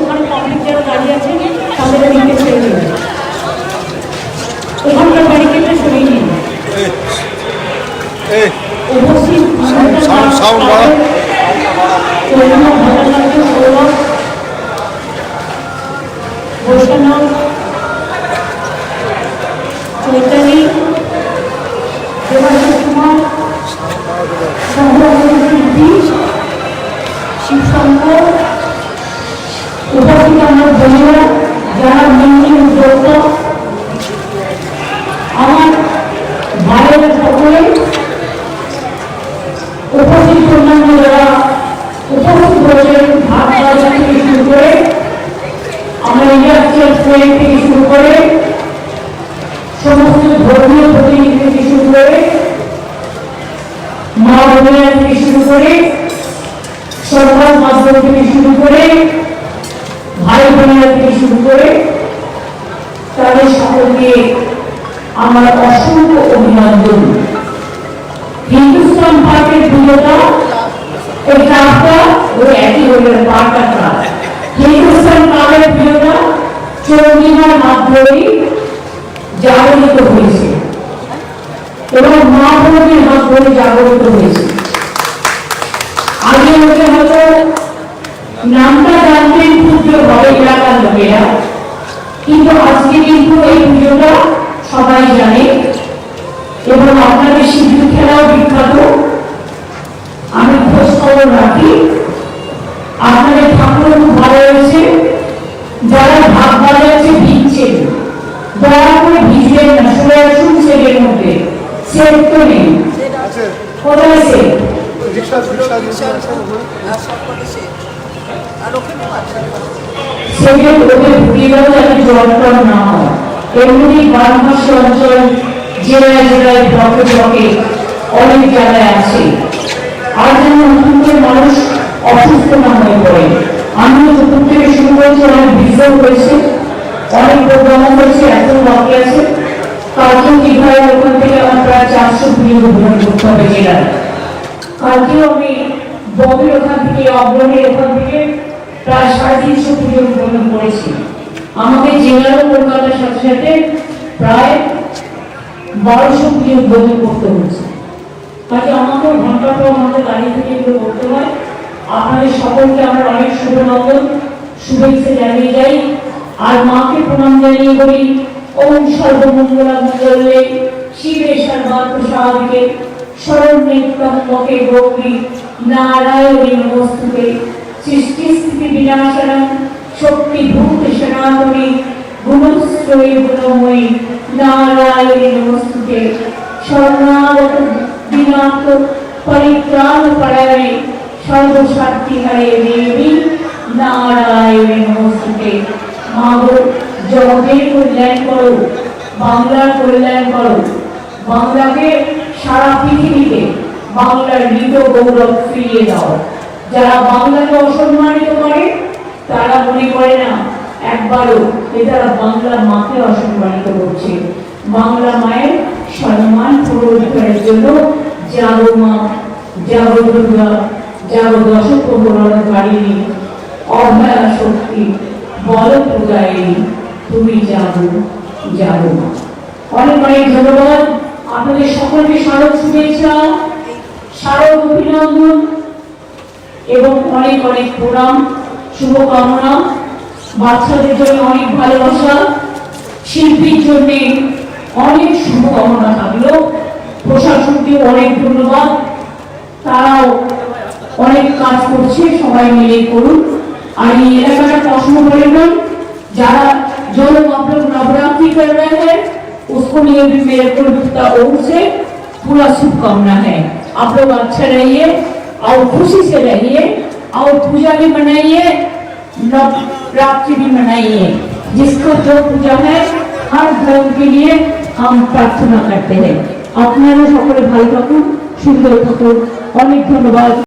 ওখানে পাবলিক যারা দাঁড়িয়ে আছে তাদের দিকে ছেড়ে দিন। ওখানকার ব্যারিকেডটা সরিয়ে নিন। শিবশঙ্কর উপস্থিত আমার বোনেরা যারা মেনলি উদ্যোক্তা, আমার ভাইয়েরা সকলে উপস্থিত অন্যান্য যারা উপস্থিত হয়েছেন ভাত বাজার থেকে শুরু করে, আমরা ইন্ডাস্ট্রিয়াল ট্রেন থেকে শুরু করে, সমস্ত ধর্মীয় প্রতিনিধি থেকে শুরু করে, মা বোনেরা থেকে শুরু করে, সরকার মাধ্যম থেকে শুরু করে ভাই বোনেরা থেকে শুরু করে তাদের সকলকে আমার অসংখ্য অভিনন্দন। হিন্দুস্তান পার্কের পুজোটা এই ক্লাবটা ওই একই হলো পার্কটা হিন্দুস্তান পার্কের পুজোটা মাধ্যমেই জাগরিত হয়েছে এবং মাধ্যমে জাগরিত হয়েছে। আগে হচ্ছে হয়তো নামটা জানতেন পুজো হয় এলাকার লোকেরা কিন্তু আজকে কিন্তু এই পুজোটা সবাই জানে এবং আপনাদের সিঁদুর খেলাও বিখ্যাত। আমি খোঁজ খবর রাখি। আপনাদের ঠাকুর খুব ভালো হয়েছে। যারা ভাগ বাজাচ্ছে ভিজছেন। দয়া করে ভিজবেন না সবাই শুনছেন এর মধ্যে। সেট তো নেই। কোথায় সেট। সেগুলো ওদের দেওয়া যাতে জল না হয়। এমনি বারমাসী অঞ্চল, জেলায় জেলায় ব্লকে ব্লকে অনেক জায়গায় আছে। আর যেন নতুন মানুষ অসুস্থ না হয়ে পড়ে। আমি নতুন থেকে শুরু করেছি অনেক ভিডিও হয়েছে অনেক প্রোগ্রামও হয়েছে এখন বাকি আছে। কালকে দীঘায় ওখান থেকে আমার প্রায় চারশো ভিডিও গ্রহণ করতে হবে জেলায় কালকেও আমি ববির ওখান থেকে, অগ্রণীর ওখান থেকে প্রায় সাড়ে তিনশো পুজো গ্রহণ করেছি আমাকে জেলারও কলকাতার সাথে সাথে প্রায় বারোশো পুজো গ্রহণ করতে হচ্ছে কাজে আমাকেও ঘণ্টা পর আমাদের দাঁড়িয়ে থেকে এগুলো করতে হয়। আপনাদের সকলকে আমার অনেক শুভনন্দন, শুভেচ্ছা জানিয়ে যাই। আর মাকে প্রণাম জানিয়ে বলি, ওম সর্বমঙ্গলা মঙ্গলে শিবে সর্বাত্ম সাহায্যে শরণ্যে গৌরী নারায়ণী নমস্তুতে। সৃষ্টি স্থিতি বিনাশনম, শক্তি ভূত সনাতনী গুণশ্রয়ী গুণময়ী নারায়ণী নমস্তুতে। শরণাগত দিনাথ পরিত্রাণ পরায়ণে সর্বশক্তি হরে দেবী, নারায়ণী নমস্তুতে। মাগো, জগতের কল্যাণ করো, বাংলার কল্যাণ করো। বাংলাকে সারা পৃথিবীতে, বাংলার মৃত গৌরব ফিরিয়ে দাও। যারা বাংলাকে অসম্মানিত করে, তারা মনে করে না, একবারও যে তারা বাংলা মাকে অসম্মানিত করছে। বাংলা মায়ের সম্মান পুনরুদ্ধারের জন্য যাব মা যাব দুর্গা যাব দশক প্রহরণকারিণী অভয়া শক্তি, বল প্রদায়িনী তুমি যাব যাব মা। অনেক অনেক ধন্যবাদ। আপনাদের সকলকে স্মারক শুভেচ্ছা, স্মারক অভিনন্দন। এবং অনেক অনেক প্রণাম শুভকামনা বাচ্চাদের জন্য অনেক ভালোবাসা শিল্পীর জন্য অনেক শুভকামনা থাকলো প্রশাসনকে অনেক ধন্যবাদ তারাও অনেক কাজ করছে সবাই মিলে করুন আর এই এলাকাটা কসমোপলিটন যারা जो लोग आप लोग नवरात्रि कर रहे हैं उसको लिए भी मेरे को ओर से पूरा शुभकामना है आप लोग अच्छे रहिए और खुशी से रहिए और पूजा भी मनाइए नवरात्रि भी मनाइए जिसको जो पूजा है हर धर्म के लिए हम प्रार्थना करते हैं আপনারা সকলে ভালো থাকুন সুন্দর থাকুন অনেক ধন্যবাদ